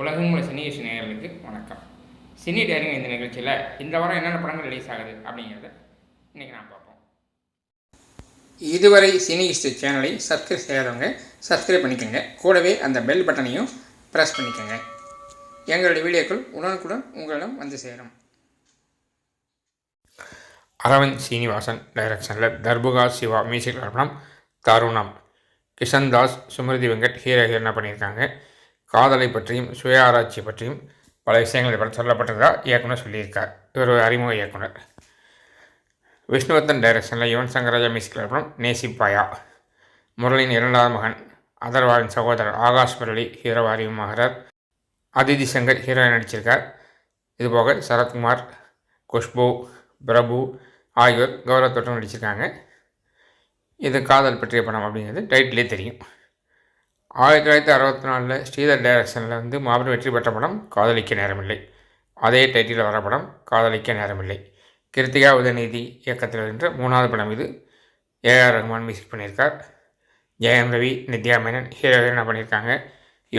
உலகம் உள்ள சினி இசை நேயர்களுக்கு வணக்கம். சினி டேரிங் இந்த நிகழ்ச்சியில் இந்த வாரம் என்னென்ன படங்கள் ரிலீஸ் ஆகுது அப்படிங்கிறத இன்றைக்கி நான் பார்ப்போம். இதுவரை சினி ஹிஸ்ட்ரி சேனலை சப்ஸ்கிரைப் செய்யாதவங்க சப்ஸ்கிரைப் பண்ணிக்கோங்க. கூடவே அந்த பெல் பட்டனையும் ப்ரெஸ் பண்ணிக்கோங்க. எங்களுடைய வீடியோக்கள் உடனுக்குடன் உங்களிடம் வந்து சேரும். அரவிந்த் சீனிவாசன் டைரக்ஷனில் தர்புகா சிவா மியூசிக் படம் தருணம். கிஷன் தாஸ் சுமிருதி வெங்கட் ஹீரோ ஹீரோனா பண்ணியிருக்காங்க. காதலை பற்றியும் சுய ஆராய்ச்சி பற்றியும் பல விஷயங்கள் இதில் சொல்லப்பட்டதாக இயக்குனர் சொல்லியிருக்கார். இவர் ஒரு அறிமுக இயக்குனர். விஷ்ணுவர்தன் டைரக்ஷனில் யுவன் சங்கராஜா மியூசிக் படம் நேசிப்பாயா. முரளியின் இரண்டாவது மகன் அதர்வாலின் சகோதரர் ஆகாஷ் முரளி ஹீரோ அறிமுகமாகிறார். அதிதி சங்கர் ஹீரோயின் நடிச்சிருக்கார். இதுபோக சரத்குமார் குஷ்பு பிரபு ஆகியோர் கௌரவத்தோட்டம் நடிச்சிருக்காங்க. இது காதல் பற்றிய படம் அப்படிங்கிறது டைட்டிலே தெரியும். ஆயிரத்தி தொள்ளாயிரத்தி அறுபத்தி நாலில் ஸ்ரீதர் டைரக்ஷனில் வந்து மாபெரும் வெற்றி பெற்ற படம் காதலிக்க நேரமில்லை. அதே டைட்டிலில் வர படம் காதலிக்க நேரமில்லை. கிருத்திகா உதயநிதி இயக்கத்தில் இருந்த மூணாவது படம் இது. ஏஆர் ரஹ்மான் மியூசிக் பண்ணியிருக்கார். ஜெயம் ரவி நித்யா மேனன் ஹீரோயினாக பண்ணியிருக்காங்க.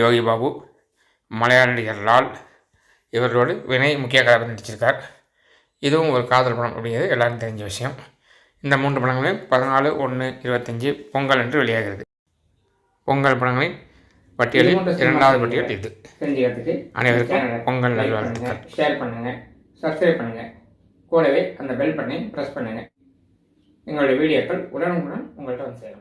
யோகி பாபு மலையாள நடிகர் லால் இவர்களோடு வினய் முக்கிய கதாபாத்திரம் நடிச்சிருக்கார். இதுவும் ஒரு காதல் படம் அப்படிங்கிறது எல்லாரும் தெரிஞ்ச விஷயம். இந்த மூன்று படங்களும் பதினாலு ஒன்று இருபத்தஞ்சி பொங்கல் என்று வெளியாகிறது. பொங்கல் படங்களின் பட்டியலில் இரண்டாவது பட்டியல் இது. தெரிஞ்சுக்கிறதுக்கு அனைவருக்கும் பொங்கல் நல்வாழ்த்துக்கள். ஷேர் பண்ணுங்கள் சப்ஸ்கிரைப் பண்ணுங்கள் கூடவே அந்த பெல் பட்டனை ப்ரெஸ் பண்ணுங்கள் எங்களுடைய வீடியோக்கள் உடனுக்குடன் உங்கள்கிட்ட வந்து சேரும்.